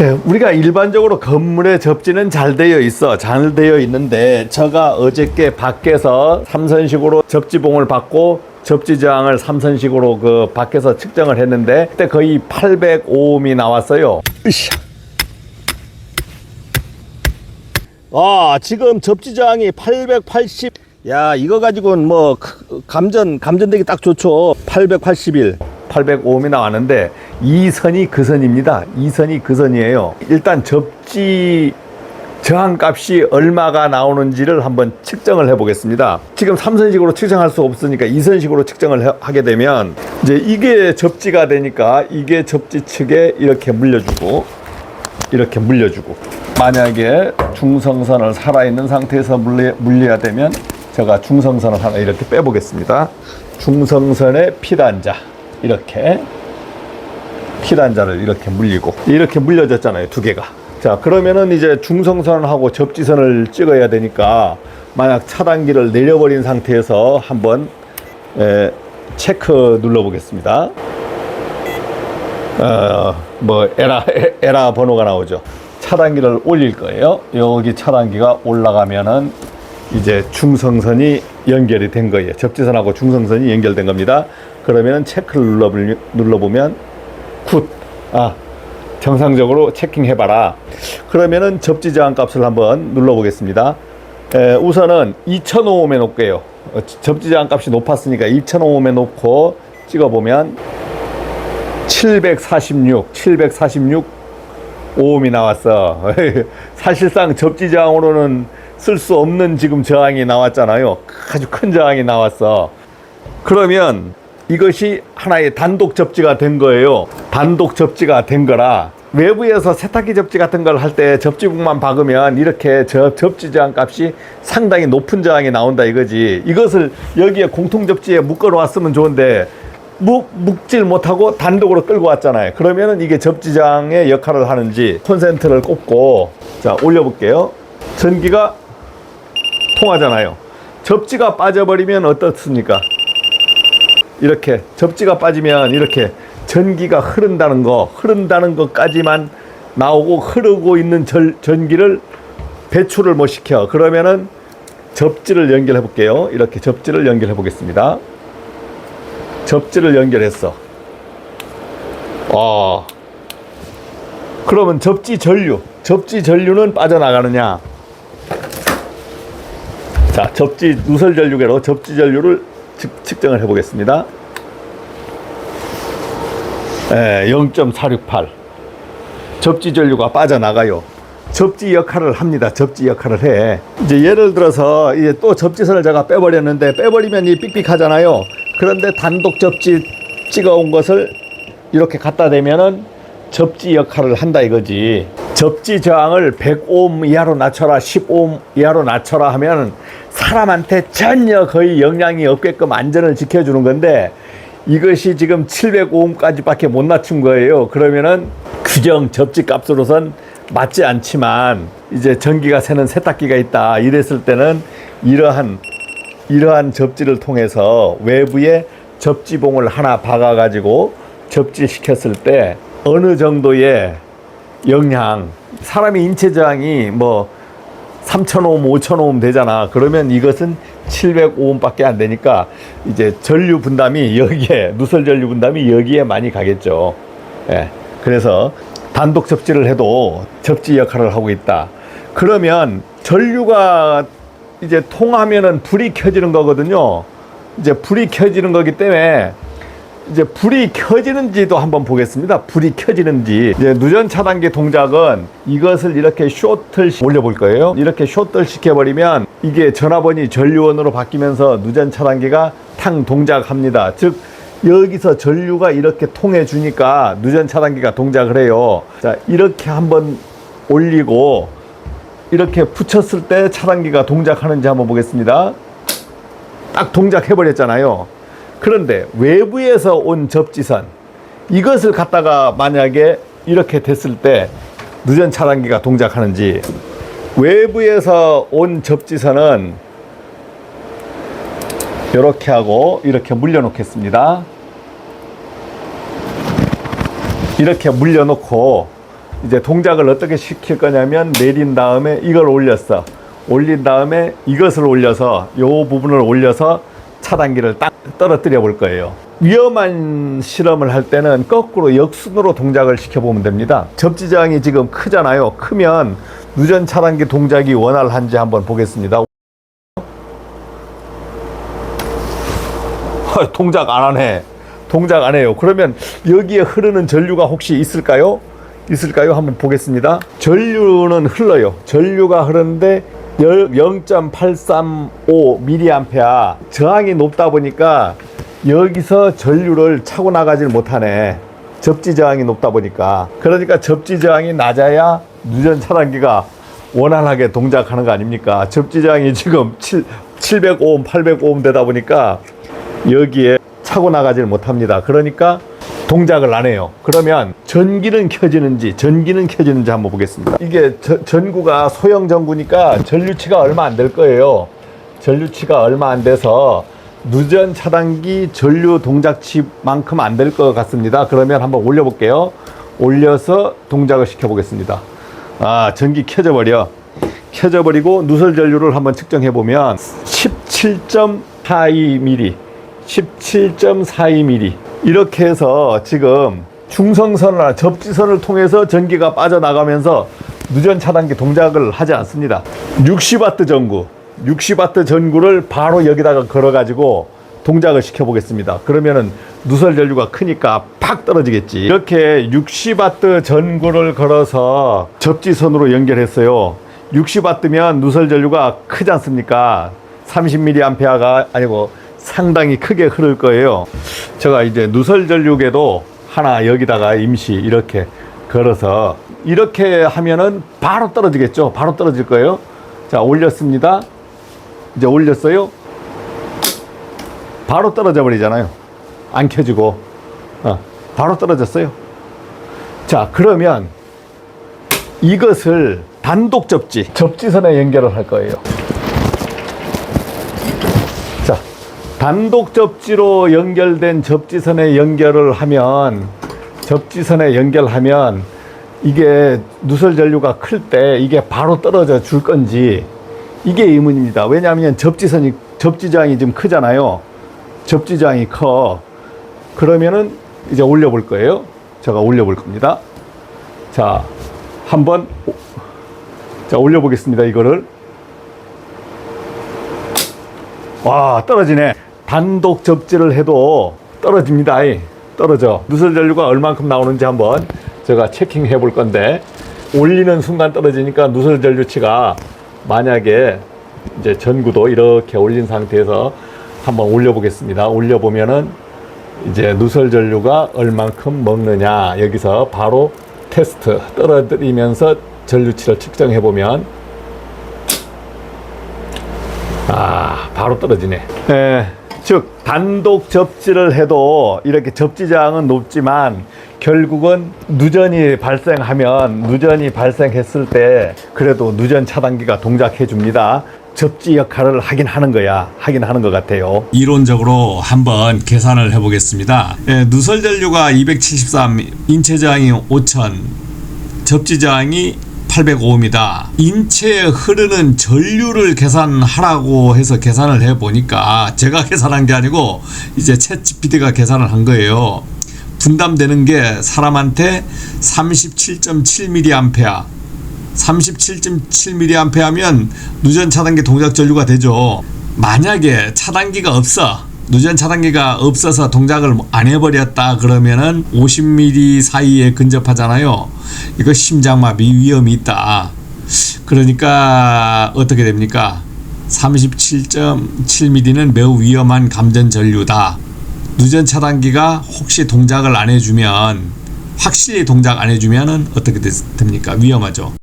자, 우리가 일반적으로 건물의 접지는 잘 되어 있어. 잘 되어 있는데 제가 어저께 밖에서 삼선식으로 접지봉을 받고 접지 저항을 삼선식으로 그 밖에서 측정을 했는데 그때 거의 805옴이 나왔어요. 으쌰. 아, 지금 접지 저항이 880. 야, 이거 가지고는 뭐 크- 감전 감전되기 딱 좋죠. 881. 805이 나왔는데 이 선이 그 선입니다. 이 선이 그 선이에요. 일단 접지 저항 값이 얼마가 나오는지를 한번 측정을 해 보겠습니다. 지금 3선식으로 측정할 수 없으니까 2선식으로 측정을 해- 하게 되면 이제 이게 접지가 되니까 이게 접지 측에 이렇게 물려주고 이렇게 물려주고 만약에 중성선을 살아있는 상태에서 물려, 물려야 되면 제가 중성선을 하나 이렇게 빼보겠습니다. 중성선의 피단자 이렇게 피단자를 이렇게 물리고 이렇게 물려졌잖아요 두 개가 자 그러면은 이제 중성선하고 접지선을 찍어야 되니까 만약 차단기를 내려버린 상태에서 한번 에, 체크 눌러 보겠습니다 어, 뭐 에라 에- 에라 번호가 나오죠. 차단기를 올릴 거예요. 여기 차단기가 올라가면은 이제 중성선이 연결이 된 거예요. 접지선하고 중성선이 연결된 겁니다. 그러면 체크를 눌러 눌러보면 굿. 아 정상적으로 체킹해봐라. 그러면은 접지 저항 값을 한번 눌러보겠습니다. 에, 우선은 2005옴에 놓을게요. 어, 접지 저항 값이 높았으니까 2005옴에 놓고 찍어보면 746, 746 오음이 나왔어. 사실상 접지 저항으로는 쓸 수 없는 지금 저항이 나왔잖아요. 아주 큰 저항이 나왔어. 그러면 이것이 하나의 단독 접지가 된 거예요. 단독 접지가 된 거라 외부에서 세탁기 접지 같은 걸 할 때 접지북만 박으면 이렇게 저 접지 저항 값이 상당히 높은 저항이 나온다 이거지. 이것을 여기에 공통 접지에 묶어 놓았으면 좋은데 묵, 묶질 못하고 단독으로 끌고 왔잖아요. 그러면은 이게 접지장의 역할을 하는지 콘센트를 꼽고 자 올려볼게요. 전기가 통하잖아요. 접지가 빠져버리면 어떻습니까? 이렇게 접지가 빠지면 이렇게 전기가 흐른다는 거, 흐른다는 것까지만 나오고 흐르고 있는 절, 전기를 배출을 못 시켜. 그러면은 접지를 연결해 볼게요. 이렇게 접지를 연결해 보겠습니다. 접지를 연결했어. 어. 그러면 접지 전류, 접지 전류는 빠져나가느냐? 자, 접지 누설 전류계로 접지 전류를 측, 측정을 해보겠습니다. 예, 0.468. 접지 전류가 빠져나가요. 접지 역할을 합니다. 접지 역할을 해. 이제 예를 들어서 이제 또 접지선을 제가 빼버렸는데 빼버리면 이 삑삑하잖아요. 그런데 단독 접지 찍어온 것을 이렇게 갖다 대면은 접지 역할을 한다 이거지. 접지 저항을 100옴 이하로 낮춰라, 10옴 이하로 낮춰라 하면 사람한테 전혀 거의 영향이 없게끔 안전을 지켜주는 건데 이것이 지금 705옴까지밖에 못 낮춘 거예요. 그러면은 규정 접지 값으로선 맞지 않지만 이제 전기가 새는 세탁기가 있다. 이랬을 때는 이러한 이러한 접지를 통해서 외부에 접지봉을 하나 박아 가지고 접지시켰을 때 어느 정도의 영향 사람이 인체 저항이 뭐 3,000오hm, 5,000오hm 되잖아. 그러면 이것은 705ohm밖에 안 되니까 이제 전류 분담이 여기에 누설 전류 분담이 여기에 많이 가겠죠. 예. 그래서 단독 접지를 해도 접지 역할을 하고 있다. 그러면 전류가 이제 통하면은 불이 켜지는 거거든요. 이제 불이 켜지는 거기 때문에 이제 불이 켜지는지도 한번 보겠습니다. 불이 켜지는지. 이제 누전 차단기 동작은 이것을 이렇게 쇼트를 시- 올려볼 거예요. 이렇게 쇼트를 시켜버리면 이게 전화번이 전류원으로 바뀌면서 누전 차단기가 탕 동작합니다. 즉, 여기서 전류가 이렇게 통해 주니까 누전 차단기가 동작을 해요. 자, 이렇게 한번 올리고 이렇게 붙였을 때 차단기가 동작하는지 한번 보겠습니다. 딱 동작해 버렸잖아요. 그런데 외부에서 온 접지선 이것을 갖다가 만약에 이렇게 됐을 때 누전 차단기가 동작하는지 외부에서 온 접지선은 이렇게 하고 이렇게 물려 놓겠습니다. 이렇게 물려 놓고 이제 동작을 어떻게 시킬 거냐면 내린 다음에 이걸 올렸어. 올린 다음에 이것을 올려서 요 부분을 올려서 차단기를 딱 떨어뜨려 볼 거예요. 위험한 실험을 할 때는 거꾸로 역순으로 동작을 시켜보면 됩니다. 접지장이 지금 크잖아요. 크면 누전 차단기 동작이 원활한지 한번 보겠습니다. 헐, 동작 안 하네. 동작 안 해요. 그러면 여기에 흐르는 전류가 혹시 있을까요? 있을까요? 한번 보겠습니다. 전류는 흘러요. 전류가 흐르는데 0.835 mA 저항이 높다 보니까 여기서 전류를 차고 나가질 못하네. 접지 저항이 높다 보니까. 그러니까 접지 저항이 낮아야 누전 차단기가 원활하게 동작하는 거 아닙니까? 접지 저항이 지금 7, 700오hm, 800오hm 되다 보니까 여기에 차고 나가질 못합니다. 그러니까 동작을 안 해요. 그러면 전기는 켜지는지 전기는 켜지는지 한번 보겠습니다. 이게 저- 전구가 소형 전구니까 전류치가 얼마 안 될 거예요. 전류치가 얼마 안 돼서 누전 차단기 전류 동작치만큼 안 될 것 같습니다. 그러면 한번 올려볼게요. 올려서 동작을 시켜보겠습니다. 아, 전기 켜져 버려. 켜져 버리고 누설 전류를 한번 측정해 보면 17.42mm, 17.42mm 이렇게 해서 지금 중성선이나 접지선을 통해서 전기가 빠져나가면서 누전 차단기 동작을 하지 않습니다. 60와트 전구, 60와트 전구를 바로 여기다가 걸어가지고 동작을 시켜보겠습니다. 그러면은 누설 전류가 크니까 팍 떨어지겠지. 이렇게 60와트 전구를 걸어서 접지선으로 연결했어요. 60와트면 누설 전류가 크지 않습니까? 30mA가 아니고 상당히 크게 흐를 거예요. 제가 이제 누설 전류계도 하나 여기다가 임시 이렇게 걸어서 이렇게 하면은 바로 떨어지겠죠. 바로 떨어질 거예요. 자, 올렸습니다. 이제 올렸어요. 바로 떨어져 버리잖아요. 안 켜지고. 어, 바로 떨어졌어요. 자, 그러면 이것을 단독 접지, 접지선에 연결을 할 거예요. 자, 단독 접지로 연결된 접지선에 연결을 하면, 접지선에 연결하면, 이게 누설 전류가 클 때 이게 바로 떨어져 줄 건지, 이게 의문입니다. 왜냐하면 접지선이, 접지장이 좀 크잖아요. 접지장이 커. 그러면은 이제 올려볼 거예요. 제가 올려볼 겁니다. 자, 한번, 오- 자, 올려보겠습니다. 이거를. 와, 떨어지네. 단독 접지를 해도 떨어집니다. 떨어져. 누설 전류가 얼만큼 나오는지 한번 제가 체킹해 볼 건데, 올리는 순간 떨어지니까 누설 전류치가 만약에 이제 전구도 이렇게 올린 상태에서 한번 올려 보겠습니다. 올려 보면은 이제 누설 전류가 얼만큼 먹느냐 여기서 바로 테스트 떨어뜨리면서 전류치를 측정해 보면 아 바로 떨어지네. 예, 즉 단독 접지를 해도 이렇게 접지장은 높지만 결국은 누전이 발생하면 누전이 발생했을 때 그래도 누전 차단기가 동작해 줍니다. 접지 역할을 하긴 하는 거야. 하긴 하는 것 같아요. 이론적으로 한번 계산을 해보겠습니다. 예, 누설 전류가 273, 인체 저항이 5000, 접지 저항이 805입니다. 인체에 흐르는 전류를 계산하라고 해서 계산을 해보니까 제가 계산한 게 아니고 이제 챗 GPT가 계산을 한 거예요. 분담되는 게 사람한테 37.7mA 37.7mA 하면 누전 차단기 동작 전류가 되죠. 만약에 차단기가 없어. 누전 차단기가 없어서 동작을 안 해버렸다 그러면은 50mm 사이에 근접하잖아요. 이거 심장마비 위험이 있다. 그러니까 어떻게 됩니까? 37.7mm는 매우 위험한 감전 전류다. 누전 차단기가 혹시 동작을 안 해주면 확실히 동작 안 해주면은 어떻게 됐- 됩니까? 위험하죠.